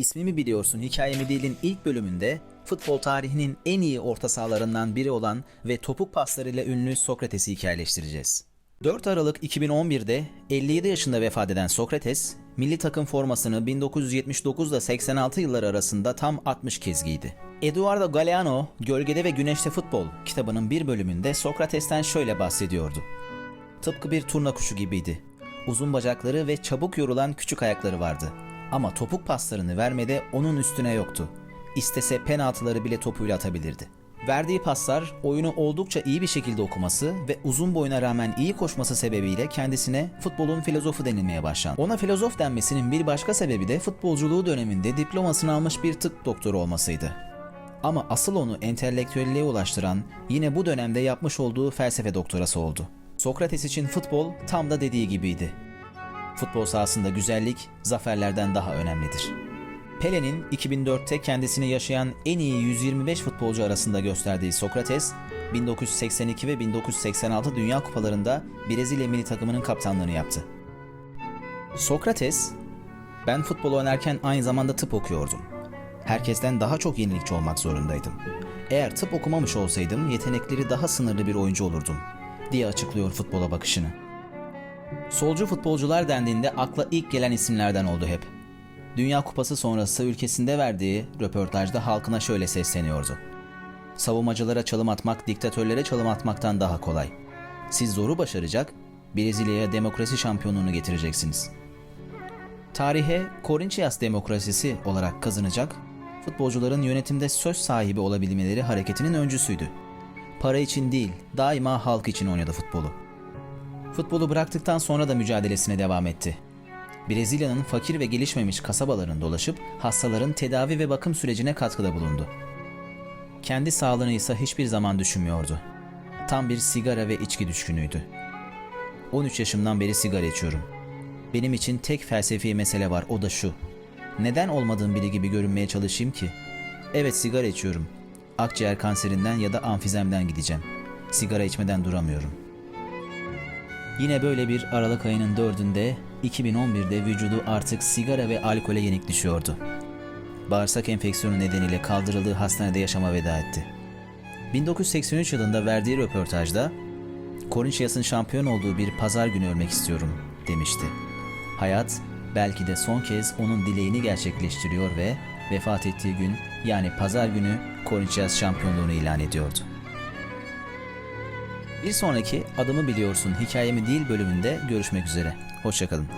İsmimi biliyorsun hikayemi değilin ilk bölümünde futbol tarihinin en iyi orta sahalarından biri olan ve topuk paslarıyla ünlü Sokrates'i hikayeleştireceğiz. 4 Aralık 2011'de 57 yaşında vefat eden Sokrates, milli takım formasını 1979 ile 86 yılları arasında tam 60 kez giydi. Eduardo Galeano, Gölgede ve Güneşte Futbol kitabının bir bölümünde Sokrates'ten şöyle bahsediyordu. Tıpkı bir turna kuşu gibiydi. Uzun bacakları ve çabuk yorulan küçük ayakları vardı. Ama topuk paslarını vermede onun üstüne yoktu. İstese penaltıları bile topuyla atabilirdi. Verdiği paslar oyunu oldukça iyi bir şekilde okuması ve uzun boyuna rağmen iyi koşması sebebiyle kendisine futbolun filozofu denilmeye başlandı. Ona filozof denmesinin bir başka sebebi de futbolculuğu döneminde diplomasını almış bir tıp doktoru olmasıydı. Ama asıl onu entelektüelliğe ulaştıran yine bu dönemde yapmış olduğu felsefe doktorası oldu. Sokrates için futbol tam da dediği gibiydi. Futbol sahasında güzellik zaferlerden daha önemlidir. Pele'nin 2004'te kendisini yaşayan en iyi 125 futbolcu arasında gösterdiği Sokrates, 1982 ve 1986 Dünya Kupalarında Brezilya milli takımının kaptanlığını yaptı. Sokrates, ben futbol oynarken aynı zamanda tıp okuyordum. Herkesten daha çok yenilikçi olmak zorundaydım. Eğer tıp okumamış olsaydım yetenekleri daha sınırlı bir oyuncu olurdum, diye açıklıyor futbola bakışını. Solcu futbolcular dendiğinde akla ilk gelen isimlerden oldu hep. Dünya Kupası sonrası ülkesinde verdiği röportajda halkına şöyle sesleniyordu. Savunmacılara çalım atmak diktatörlere çalım atmaktan daha kolay. Siz zoru başaracak, Brezilya'ya demokrasi şampiyonluğunu getireceksiniz. Tarihe Korintias demokrasisi olarak kazanacak, futbolcuların yönetimde söz sahibi olabilmeleri hareketinin öncüsüydü. Para için değil, daima halk için oynadı futbolu. Futbolu bıraktıktan sonra da mücadelesine devam etti. Brezilya'nın fakir ve gelişmemiş kasabalarını dolaşıp hastaların tedavi ve bakım sürecine katkıda bulundu. Kendi sağlığını ise hiçbir zaman düşünmüyordu. Tam bir sigara ve içki düşkünüydü. 13 yaşımdan beri sigara içiyorum. Benim için tek felsefi mesele var o da şu. Neden olmadığım biri gibi görünmeye çalışayım ki? Evet sigara içiyorum. Akciğer kanserinden ya da amfizemden gideceğim. Sigara içmeden duramıyorum. Yine böyle bir Aralık ayının dördünde 2011'de vücudu artık sigara ve alkole yenik düşüyordu. Bağırsak enfeksiyonu nedeniyle kaldırıldığı hastanede yaşama veda etti. 1983 yılında verdiği röportajda Corinthians'ın şampiyon olduğu bir pazar günü ölmek istiyorum demişti. Hayat belki de son kez onun dileğini gerçekleştiriyor ve vefat ettiği gün yani pazar günü Corinthians şampiyonluğunu ilan ediyordu. Bir sonraki Adımı Biliyorsun Hikayemi Değil bölümünde görüşmek üzere. Hoşçakalın.